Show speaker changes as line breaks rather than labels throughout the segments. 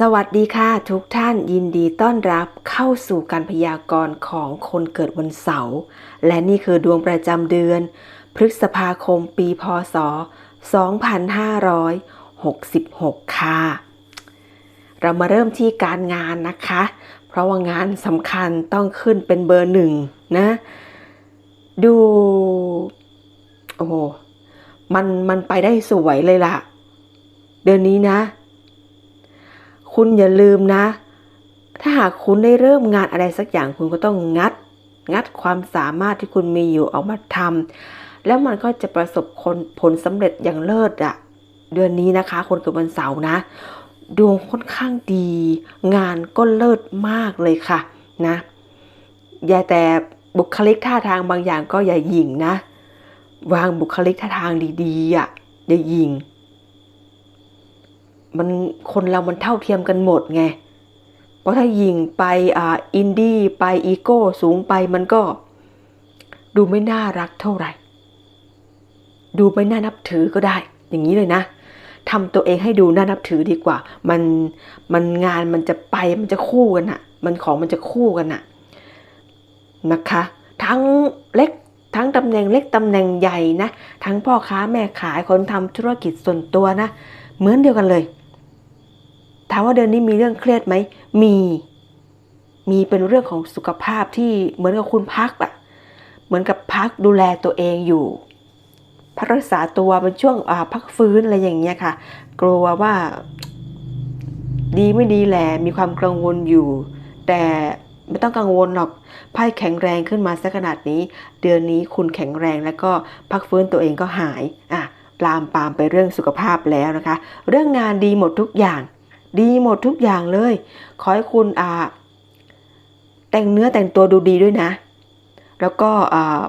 สวัสดีค่ะทุกท่านยินดีต้อนรับเข้าสู่การพยากรณ์ของคนเกิดวันเสาร์และนี่คือดวงประจำเดือน พฤษภาคมปีพศ 2566 ค่ะ เรามาเริ่มที่การงานนะคะ เพราะว่างานสำคัญต้องขึ้นเป็นเบอร์หนึ่งนะ ดู โอ้โหมันมันไปได้สวยเลยล่ะ เดือนนี้นะ คุณอย่าลืมนะ ถ้าหากคุณได้เริ่มงานอะไรสักอย่างคุณก็ต้องงัด งัดความสามารถที่คุณมีอยู่ออกมาทำแล้วมันก็จะประสบผลผลสำเร็จอย่างเลิศอะเดือนนี้นะคะ คนเกิดวันเสาร์นะ ดวงค่อนข้างดี งานก็เลิศมากเลยค่ะนะอย่าแต่บุคลิกท่าทางบางอย่างก็อย่าหยิ่งนะ วางบุคลิกท่าทางดีๆอะอย่าหยิ่ง มันคนเรามันเท่าเทียมกันหมดไง เพราะถ้ายิงไปอ่าอินดี้ไปอีโก้สูงไปมันก็ ดูไม่น่ารักเท่าไหร่ ดูไม่น่านับถือก็ได้ อย่างนี้เลยนะทำตัวเองให้ดูน่านับถือดีกว่า มันมันงานมันจะไปมันจะคู่กันอะมันของมันจะคู่กันอะนะคะ ทั้งเล็กทั้งตำแหน่งเล็กตำแหน่งใหญ่นะ ทั้งพ่อค้าแม่ขายคนทำธุรกิจส่วนตัวนะ เหมือนเดียวกันเลย ถามว่าเดือนนี้มีเรื่องเครียดไหม มี มีเป็นเรื่องของสุขภาพที่เหมือนกับคุณพักอะเหมือนกับพักดูแลตัวเองอยู่ พักรักษาตัวเป็นช่วงพักฟื้นอะไรอย่างเงี้ยค่ะ กลัวว่า ดีไม่ดีแหละ มีความกังวลอยู่ แต่ไม่ต้องกังวลหรอกไพ่แข็งแรงขึ้นมาสักขนาดนี้ เดือนนี้คุณแข็งแรงแล้วก็พักฟื้นตัวเองก็หาย อะลามปามไปเรื่องสุขภาพแล้วนะคะ เรื่องงานดีหมดทุกอย่าง ดีหมดทุกอย่างเลย ขอให้คุณอ่าแต่งเนื้อแต่งตัวดูดีด้วยนะ แล้วก็อ่า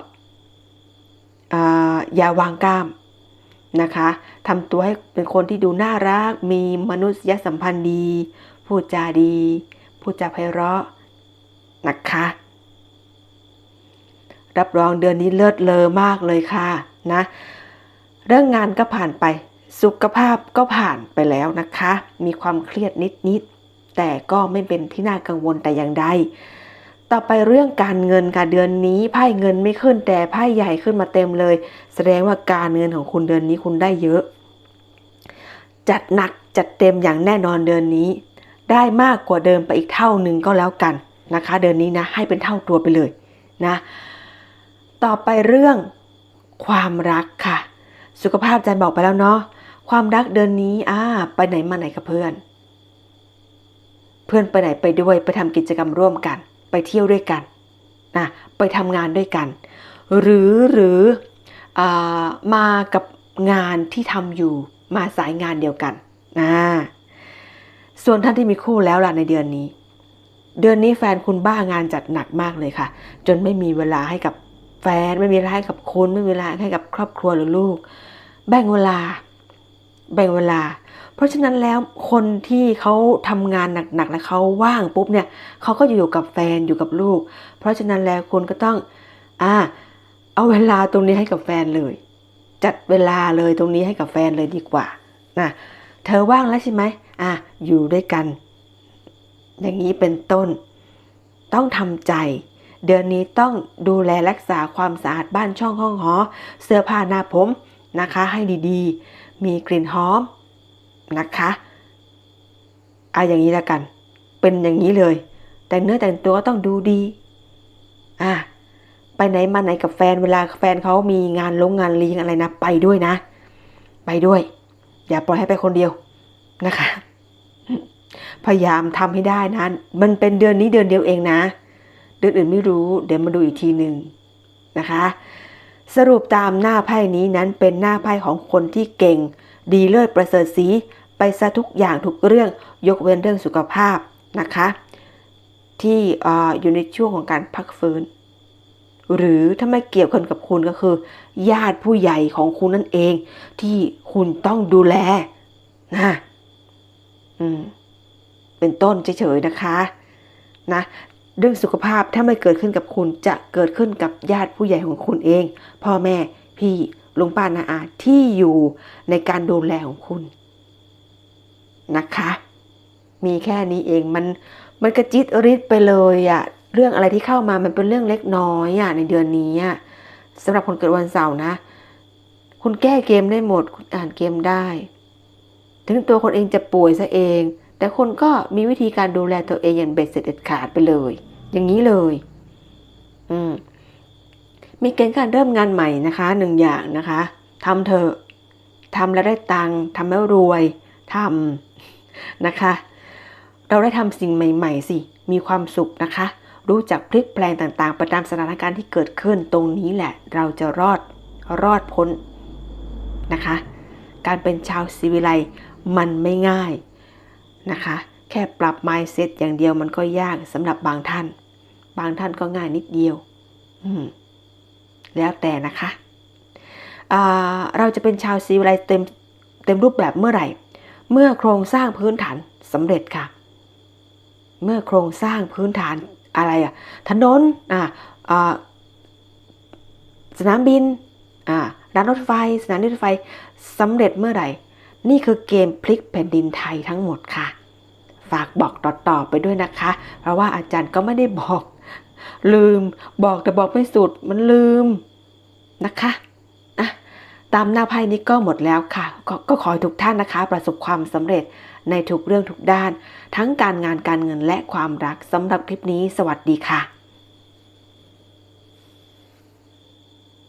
อ่าอย่าวางกล้ามนะคะทำตัวให้เป็นคนที่ดูน่ารัก มีมนุษยสัมพันธ์ดี พูดจาดี พูดจาไพเราะนะคะ รับรองเดือนนี้เลิศเลอมากเลยค่ะนะ เรื่องงานก็ผ่านไป สุขภาพก็ผ่านไปแล้วนะคะ มีความเครียดนิดๆ แต่ก็ไม่เป็นที่น่ากังวลแต่อย่างใด ต่อไปเรื่องการเงินค่ะเดือนนี้ไพ่เงินไม่ขึ้นแต่ไพ่ใหญ่ขึ้นมาเต็มเลย แสดงว่าการเงินของคุณเดือนนี้คุณได้เยอะ จัดหนักจัดเต็มอย่างแน่นอนเดือนนี้ ได้มากกว่าเดิมไปอีกเท่าหนึ่งก็แล้วกันนะคะ เดือนนี้นะให้เป็นเท่าตัวไปเลยนะ ต่อไปเรื่องความรักค่ะ สุขภาพอาจารย์บอกไปแล้วเนาะ ความรักเดือนนี้อ่าไปไหนมาไหนกับเพื่อน เพื่อนไปไหนไปด้วยไปทำกิจกรรมร่วมกัน ไปเที่ยวด้วยกันนะไปทำงานด้วยกัน หรือหรืออมากับงานที่ทำอยู่มาสายงานเดียวกันนะส่วนท่านที่มีคู่แล้วล่ะในเดือนนี้ เดือนนี้แฟนคุณบ้างานจัดหนักมากเลยค่ะ จนไม่มีเวลาให้กับแฟนไม่มีเวลาให้กับคุณ ไม่มีเวลาให้กับครอบครัวหรือลูก แบ่งเวลา แบ่งเวลา เพราะฉะนั้นแล้วคนที่เขาทำงานหนักๆ แล้วเขาว่างปุ๊บเนี่ยเขาก็อยู่กับแฟนอยู่กับลูก เพราะฉะนั้นแล้วคุณก็ต้องอ่าเอาเวลาตรงนี้ให้กับแฟนเลย จัดเวลาเลยตรงนี้ให้กับแฟนเลยดีกว่านะเธอว่างแล้วใช่ไหมอะอยู่ด้วยกัน อย่างนี้เป็นต้น ต้องทำใจ เดือนนี้ต้องดูแลรักษาความสะอาดบ้านช่องห้องหอ เสื้อผ้าหน้าผม นะคะให้ดีๆ มีกลิ่นหอมนะคะอาอย่างนี้แล้วกัน เป็นอย่างนี้เลย แต่งเนื้อแต่งตัวต้องดูดีอะไปไหนมาไหนกับแฟนเวลาแฟนเขามีงานลงงานเลี้ยงอะไรนะไปด้วยนะ ไปด้วย อย่าปล่อยให้ไปคนเดียวนะคะ พยายามทำให้ได้นะ มันเป็นเดือนนี้เดือนเดียวเองนะ เดือนอื่นไม่รู้ เดี๋ยวมาดูอีกทีหนึ่งนะคะ สรุปตามหน้าไพ่นี้นั้นเป็นหน้าไพ่ของคนที่เก่ง ดีเลิศประเสริฐสีไปซะทุกอย่างทุกเรื่องยกเว้นเรื่องสุขภาพนะคะ ที่ออยู่ในช่วงของการพักฟื้น หรือถ้าไม่เกี่ยวกันกับคุณก็คือ ญาติผู้ใหญ่ของคุณนั่นเอง ที่คุณต้องดูแลนะอืมเป็นต้นเฉยๆนะคะนะ เรื่องสุขภาพถ้าไม่เกิดขึ้นกับคุณจะเกิดขึ้นกับญาติผู้ใหญ่ของคุณเอง พ่อแม่พี่ลุงป้านาอาที่อยู่ในการดูแลของคุณนะคะ มีแค่นี้เองมันมันกระจิตริดไปเลยอะเรื่องอะไรที่เข้ามามันเป็นเรื่องเล็กน้อยอะในเดือนนี้อะสำหรับคนเกิดวันเสาร์นะ คุณแก้เกมได้หมดคุณอ่านเกมได้ ถึงตัวคนเองจะป่วยซะเอง แต่คนก็มีวิธีการดูแลตัวเองอย่างเบ็ดเสร็จเด็ดขาดไปเลย อย่างนี้เลย อืมมีเกณฑ์การเริ่มงานใหม่นะคะหนึ่งอย่างนะคะทำเถอะทำแล้วได้ตังค์ทำแล้วรวยทำนะคะ เราได้ทำสิ่งใหม่ ๆ สิ มีความสุขนะคะ รู้จักพลิกแปลงต่างๆ ประตามสถานการณ์ที่เกิดขึ้นตรงนี้แหละ เราจะรอดรอดพ้นนะคะ การเป็นชาวซีวิไลมันไม่ง่ายนะคะ แค่ปรับ mindset อย่างเดียวมันก็ยากสำหรับบางท่าน บางท่านก็ง่ายนิดเดียว แล้วแต่นะคะาเราจะเป็นชาวซีวิไลเต็มเต็มรูปแบบเมื่อไหร่ เมื่อโครงสร้างพื้นฐานสำเร็จค่ะ เมื่อโครงสร้างพื้นฐานอะไรอะถนนอ่าสนามบินอ่ารางรถไฟสถานีรถไฟสำเร็จเมื่อไหร่ นี่คือเกมพลิกแผ่นดินไทยทั้งหมดค่ะ ฝากบอกต่อๆไปด้วยนะคะ เพราะว่าอาจารย์ก็ไม่ได้บอก ลืมบอกแต่บอกไม่สุดมันลืมนะคะอะตามหน้าไพ่นี้ก็หมดแล้วค่ะกก็ขอให้ทุกท่านนะคะ ประสบความสำเร็จในทุกเรื่องทุกด้าน ทั้งการงานการเงินและความรักสำหรับคลิปนี้ สวัสดีค่ะ